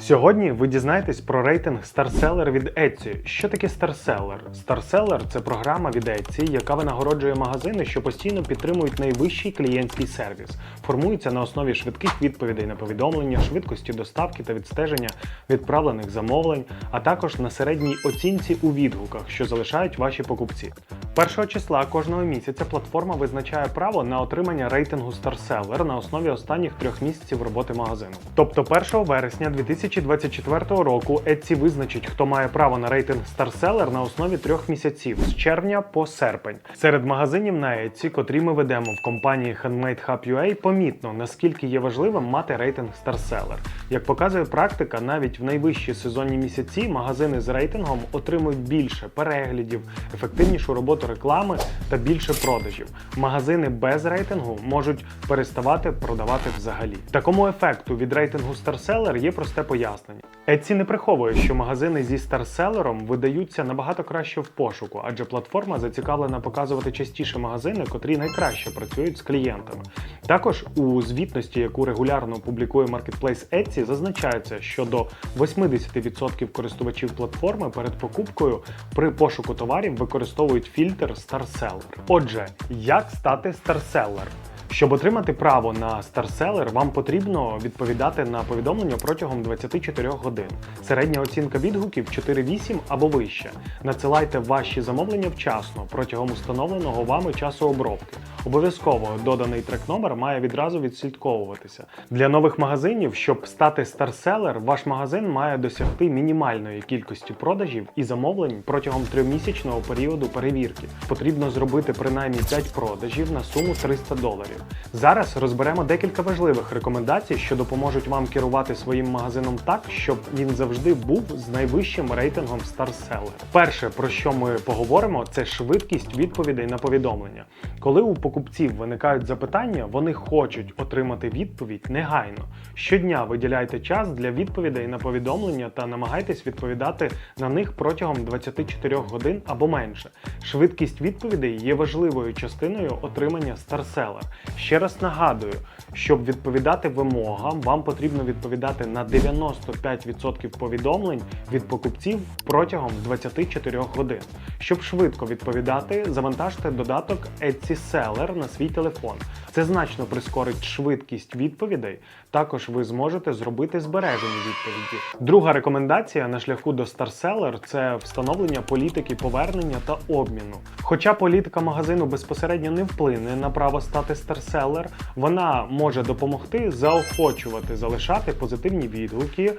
Сьогодні ви дізнаєтесь про рейтинг StarSeller від Etsy. Що таке StarSeller? StarSeller – це програма від Etsy, яка винагороджує магазини, що постійно підтримують найвищий клієнтський сервіс. Формується на основі швидких відповідей на повідомлення, швидкості доставки та відстеження відправлених замовлень, а також на середній оцінці у відгуках, що залишають ваші покупці. Першого числа кожного місяця платформа визначає право на отримання рейтингу StarSeller на основі останніх трьох місяців роботи магазину. Тобто 1 вересня 2024 року Etsy визначить, хто має право на рейтинг StarSeller на основі трьох місяців з червня по серпень. Серед магазинів на Etsy, котрі ми ведемо в компанії Handmade Hub UA, помітно наскільки є важливим мати рейтинг StarSeller. Як показує практика, навіть в найвищі сезонні місяці магазини з рейтингом отримують більше переглядів, ефективнішу роботу реклами та більше продажів. Магазини без рейтингу можуть переставати продавати взагалі. Такому ефекту від рейтингу StarSeller є просте пояснення. Etsy не приховує, що магазини зі StarSellerом видаються набагато краще в пошуку, адже платформа зацікавлена показувати частіше магазини, котрі найкраще працюють з клієнтами. Також у звітності, яку регулярно публікує Marketplace Etsy, зазначається, що до 80% користувачів платформи перед покупкою при пошуку товарів використовують фільтр StarSeller. Отже, як стати StarSeller? Щоб отримати право на StarSeller, вам потрібно відповідати на повідомлення протягом 24 годин. Середня оцінка відгуків 4-8 або вище. Надсилайте ваші замовлення вчасно протягом установленого вами часу обробки. Обов'язково доданий трек-номер має відразу відслідковуватися. Для нових магазинів, щоб стати StarSeller, ваш магазин має досягти мінімальної кількості продажів і замовлень протягом тримісячного періоду перевірки. Потрібно зробити принаймні 5 продажів на суму 300 доларів. Зараз розберемо декілька важливих рекомендацій, що допоможуть вам керувати своїм магазином так, щоб він завжди був з найвищим рейтингом StarSeller. Перше, про що ми поговоримо, це швидкість відповідей на повідомлення. Коли у покупців виникають запитання, вони хочуть отримати відповідь негайно. Щодня виділяйте час для відповідей на повідомлення та намагайтесь відповідати на них протягом 24 годин або менше. Швидкість відповідей є важливою частиною отримання StarSeller. Ще раз нагадую, щоб відповідати вимогам, вам потрібно відповідати на 95% повідомлень від покупців протягом 24 годин. Щоб швидко відповідати, завантажте додаток Etsy Seller на свій телефон. Це значно прискорить швидкість відповідей. Також ви зможете зробити збережені відповіді. Друга рекомендація на шляху до StarSeller – це встановлення політики повернення та обміну. Хоча політика магазину безпосередньо не вплине на право стати StarSeller, вона може допомогти заохочувати залишати позитивні відгуки,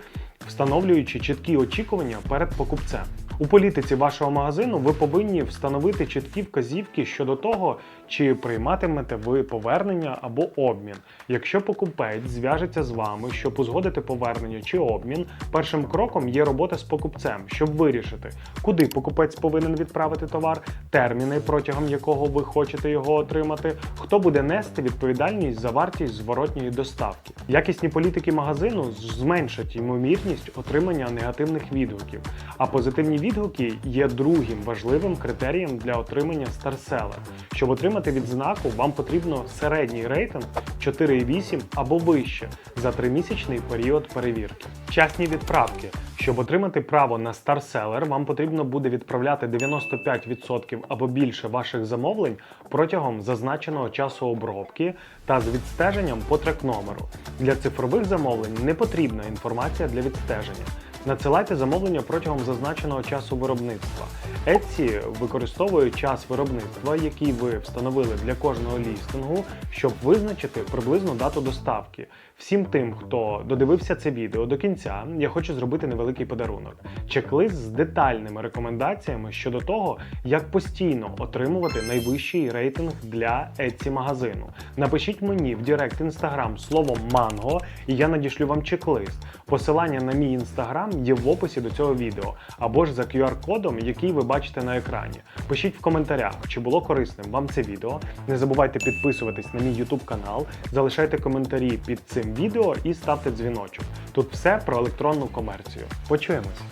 встановлюючи чіткі очікування перед покупцем. У політиці вашого магазину ви повинні встановити чіткі вказівки щодо того, чи прийматимете ви повернення або обмін. Якщо покупець зв'яжеться з вами, щоб узгодити повернення чи обмін, першим кроком є робота з покупцем, щоб вирішити, куди покупець повинен відправити товар, терміни, протягом якого ви хочете його отримати, хто буде нести відповідальність за вартість зворотньої доставки. Якісні політики магазину зменшать ймовірність отримання негативних відгуків, а позитивні відгуки є другим важливим критерієм для отримання StarSeller. Щоб отримати відзнаку, вам потрібно середній рейтинг 4,8 або вище за тримісячний період перевірки. Вчасні відправки. Щоб отримати право на StarSeller, вам потрібно буде відправляти 95% або більше ваших замовлень протягом зазначеного часу обробки та з відстеженням по трек-номеру. Для цифрових замовлень не потрібна інформація для відстеження. Надсилайте замовлення протягом зазначеного часу виробництва. Etsy використовує час виробництва, який ви встановили для кожного лістингу, щоб визначити приблизну дату доставки. Всім тим, хто додивився це відео до кінця, я хочу зробити невеликий подарунок. Чек-лист з детальними рекомендаціями щодо того, як постійно отримувати найвищий рейтинг для Etsy магазину. Напишіть мені в Директ Instagram словом манго, і я надішлю вам чек-лист. Посилання на мій інстаграм Telegram є в описі до цього відео, або ж за QR-кодом, який ви бачите на екрані. Пишіть в коментарях, чи було корисним вам це відео. Не забувайте підписуватись на мій YouTube канал, залишайте коментарі під цим відео і ставте дзвіночок. Тут все про електронну комерцію. Почуємось!